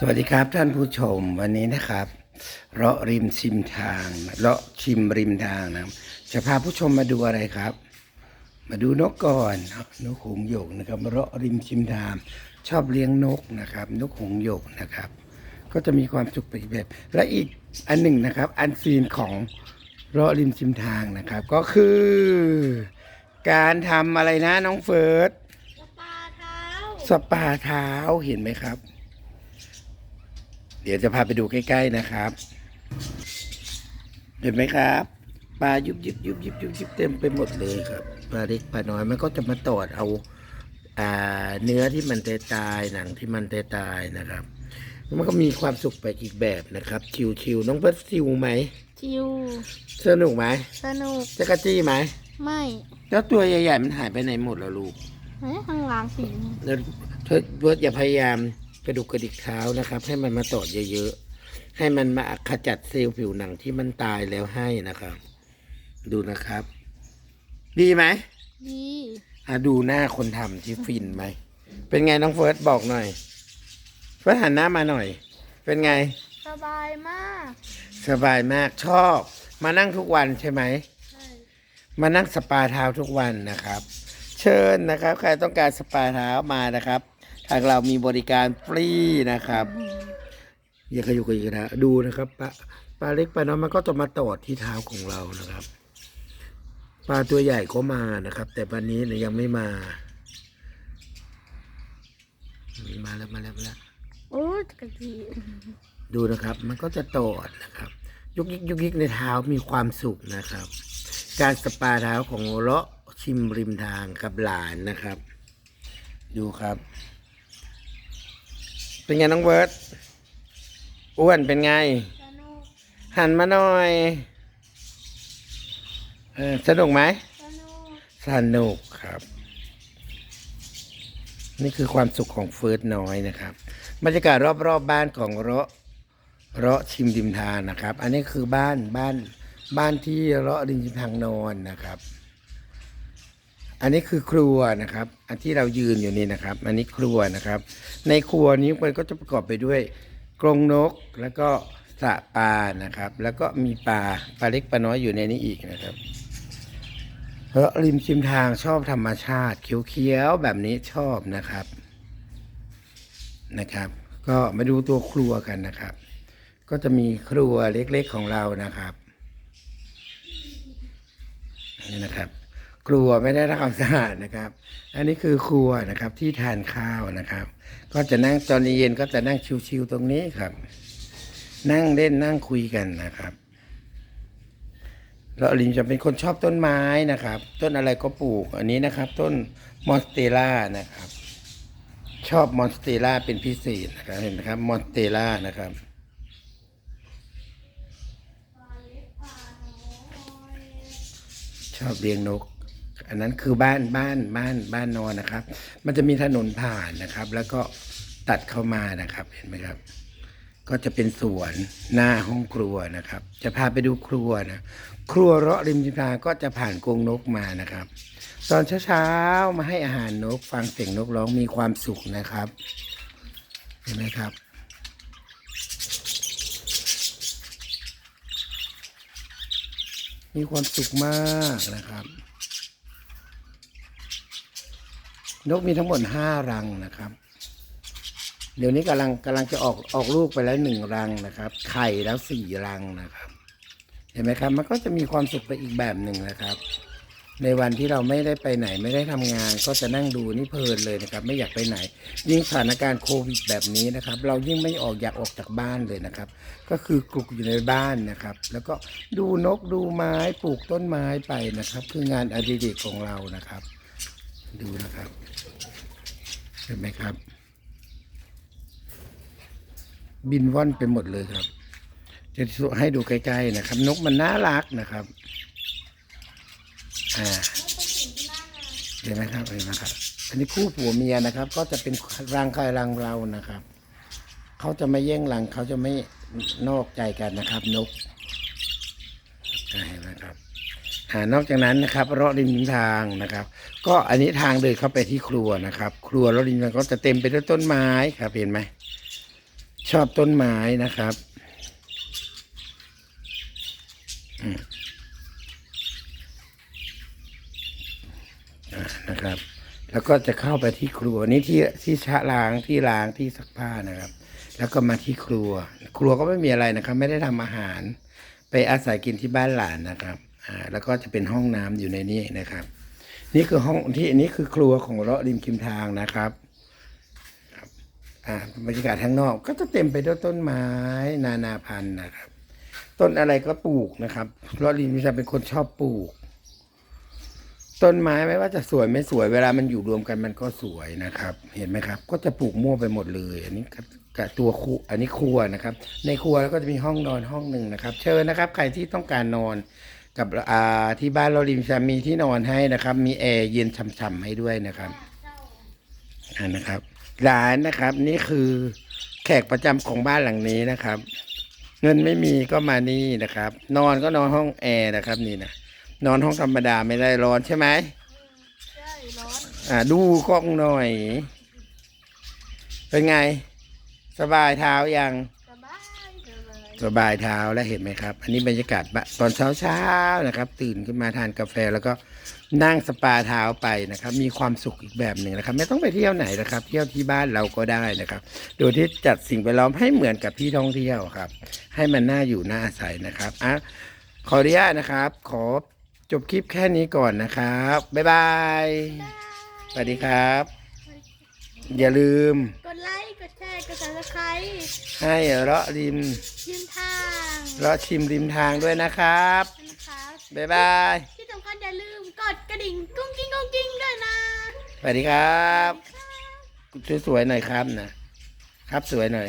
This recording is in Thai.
สวัสดีครับท่านผู้ชมวันนี้นะครับเราะริมชิมทางเราะชิมริมทางนะครับจะพาผู้ชมมาดูอะไรครับ มาดูนกก่อนนกหงส์หยกนะครับเราะริมชิมทางชอบเลี้ยงนกนะครับ นกหงส์หยกนะครับ ก็จะมีความสุขไปอีกแบบ และอีกอันหนึ่งนะครับ อันซีนของเราะริมชิมทางนะครับ ก็คือ การทำอะไรนะน้องเฟิร์สสปาเท้าสปาเท้าเห็นไหมครับ เดี๋ยวจะพาไปดูใกล้ ๆนะครับ เห็นไหมครับปลายุบยิบยุบยิบยุบยิบเต็มไปหมดเลยครับปลาเล็กปลาน้อยมันก็จะมาตอดเอาอ่าเนื้อที่มันตายๆหนังที่มันตายๆนะครับแล้วมันก็มีความสุขไปอีกแบบนะครับ ชิวๆน้องเพิร์ดชิวไหมจิวสนุกไหมสนุกจะกระจี้ไหมไม่แล้วตัวใหญ่ๆมันหายไปไหนหมดแล้วลูกเฮ้ยข้างหลังสีแล้วเธอเวิร์ดอย่าพยายาม กระดุกกระดิกเท้านะครับ ให้มันมาตอดเยอะๆให้มันมาขจัดเซลล์ผิวหนังที่มันตายแล้วให้นะครับ ดูนะครับ ดีไหมดีอะดูหน้าคนทำที่ฟินไหมเป็นไงน้องเฟิร์สบอกหน่อยเฟิร์สหันหน้ามาหน่อย เป็นไง สบายมาก สบายมากชอบ มานั่งทุกวันใช่ไหมใช่มานั่งสปาเท้าทุกวันนะครับ เชิญนะครับ ใครต้องการสปาเท้ามานะครับ ทางเรามีบริการฟรีนะครับ อย่าขยุกขยิกนะดูนะครับปลาปลาเล็กปลาน้อยมันก็จะมาตอดที่เท้าของเรานะครับปลาตัวใหญ่ก็มานะครับ แต่วันนี้เนี่ยยังไม่มา มาแล้วมาแล้วมาแล้วโอ้ยกะทิดูนะครับ มันก็จะตอดนะครับยุกยิกยุกยิกในเท้ามีความสุขนะครับ การสปาเท้าของเลาะชิมริมทางกับหลานนะครับ ดูครับ เป็นไงน้องเบิร์ตอ้วนเป็นไงสนุกหันมาหน่อยเออสนุกไหมสนุกสนุกครับ นี่คือความสุขของเฟิร์สน้อยนะครับบรรยากาศรอบๆบบ้านของเราะเราะชิมริมทางนะครับ อันนี้คือบ้านบ้านบ้านที่เราะริมทางนอนนะครับ อันนี้คือครัวนะครับ อันที่เรายืนอยู่นี่นะครับ อันนี้ครัวนะครับ ในครัวนี้มันก็จะประกอบไปด้วยกรงนกแล้วก็สระปลานะครับ แล้วก็มีปลาปลาเล็กปลาน้อยอยู่ในนี้อีกนะครับเพราะริมชิมทางชอบธรรมชาติเขียวๆแบบนี้ชอบนะครับนะครับ ก็มาดูตัวครัวกันนะครับ ก็จะมีครัวเล็กๆของเรานะครับนี่นะครับ ครัวไม่ได้รับความสะอาดนะครับ อันนี้คือครัวนะครับที่ทานข้าวนะครับ ก็จะนั่งตอนเย็นก็จะนั่งชิวๆตรงนี้ครับ นั่งเล่นนั่งคุยกันนะครับแล้วลินจะเป็นคนชอบต้นไม้นะครับ ต้นอะไรก็ปลูกอันนี้นะครับ ต้นมอนสเตล่านะครับ ชอบมอนสเตล่าเป็นพิเศษนะครับเห็นไหมครับมอนสเตล่านะครับชอบเลี้ยงนก อันนั้นคือบ้านบ้านบ้านบ้านนอนนะครับ มันจะมีถนนผ่านนะครับ แล้วก็ตัดเข้ามานะครับเห็นไหมครับ ก็จะเป็นสวนหน้าห้องครัวนะครับ จะพาไปดูครัวนะครัวเราะริมชิทาก็จะผ่านกรงนกมานะครับ ตอนเช้าๆมาให้อาหารนก ฟังเสียงนกร้องมีความสุขนะครับ เห็นไหมครับมีความสุขมากนะครับ นกมีทั้งหมดห้ารังนะครับ เดี๋ยวนี้กำลังกำลังจะออกออกลูกไปแล้วหนึ่งรังนะครับ ไข่แล้วสี่รังนะครับ เห็นไหมครับ มันก็จะมีความสุขไปอีกแบบหนึ่งนะครับ ในวันที่เราไม่ได้ไปไหนไม่ได้ทำงาน ก็จะนั่งดูนี่เพลินเลยนะครับ ไม่อยากไปไหน ยิ่งสถานการณ์โควิดแบบนี้นะครับ เรายิ่งไม่ออกอยากออกจากบ้านเลยนะครับ ก็คือกลุกอยู่ในบ้านนะครับ แล้วก็ดูนกดูไม้ปลูกต้นไม้ไปนะครับ คืองานอดิเรกของเรานะครับ ดูนะครับเห็นไหมครับ บินว่อนไปหมดเลยครับ จะให้ดูใกล้ๆนะครับ นกมันน่ารักนะครับอ่าเห็นไหมครับเห็นไหมครับ อันนี้คู่ผัวเมียนะครับ ก็จะเป็นรังใครรังเรานะครับเขาจะไม่แย่งรังเขาจะไม่นอกใจกันนะครับ นกอ่าเห็นไหมครับ นอกจากนั้นนะครับเลาะริมทางนะครับ ก็อันนี้ทางเดินเข้าไปที่ครัวนะครับ ครัวเลาะริมทางก็จะเต็มไปด้วยต้นไม้ครับเห็นไหมชอบต้นไม้นะครับนะครับ แล้วก็จะเข้าไปที่ครัวนี่ที่ที่ชะล้างที่ล้างที่ซักผ้านะครับ แล้วก็มาที่ครัว ครัวก็ไม่มีอะไรนะครับ ไม่ได้ทำอาหาร ไปอาศัยกินที่บ้านหลานนะครับ อ่าแล้วก็จะเป็นห้องน้ำอยู่ในนี้นะครับ นี่คือห้องที่อันนี้คือครัวของเลาะริมคิมทางนะครับบอ่าบรรยากาศข้างนอกก็จะเต็มไปด้วยต้นไม้นานาพันธุ์นะครับ ต้นอะไรก็ปลูกนะครับเลาะริมคิมทางเป็นคนชอบปลูก ต้นไม้ไม่ว่าจะสวยไม่สวยเวลามันอยู่รวมกันมันก็สวยนะครับ เห็นไหมครับ ก็จะปลูกมั่วไปหมดเลย อันนี้ก็กับตัวครัวอันนี้ครัวนะครับ ในครัวแล้วก็จะมีห้องนอนห้องหนึ่งนะครับ เชิญนะครับ ใครที่ต้องการนอน กับอ่าที่บ้านเราริมชามีที่นอนให้นะครับ มีแอร์เย็นฉ่ำๆให้ด้วยนะครับอ่านะครับร้านนะครับ นี่คือแขกประจำของบ้านหลังนี้นะครับ เงินไม่มีก็มานี่นะครับ นอนก็นอนห้องแอร์นะครับ นี่นะนอนห้องธรรมดาไม่ได้ร้อนใช่ไหมใช่ร้อนอ่าดูกล้องหน่อย เป็นไง สบายเท้ายังสบาย สบายเท้าแล้วเห็นไหมครับ อันนี้บรรยากาศตอนเช้าเช้าๆนะครับ ตื่นขึ้นมาทานกาแฟแล้วก็นั่งสปาเท้าไปนะครับ มีความสุขอีกแบบหนึ่งนะครับ ไม่ต้องไปเที่ยวไหนนะครับ เที่ยวที่บ้านเราก็ได้นะครับ โดยที่จัดสิ่งแวดล้อมให้เหมือนกับที่ท่องเที่ยวครับ ให้มันน่าอยู่น่าอาศัยนะครับอะขออนุญาตนะครับ ขอจบคลิปแค่นี้ก่อนนะครับบ๊ายบายสวัสดีครับ อย่าลืม กดไลค์ กดแชร์ กดซับสไครต์ให้เลาะริมยืมทางเลาะชิมริมทางด้วยนะครับ นะคะบ๊ายบาย ที่สำคัญอย่าลืมกดกระดิ่งกุ้งกิ้งกุ้งกิ้งด้วยนะสวัสดีครับค่ะสวยๆหน่อยครับนะ ครับสวยหน่อย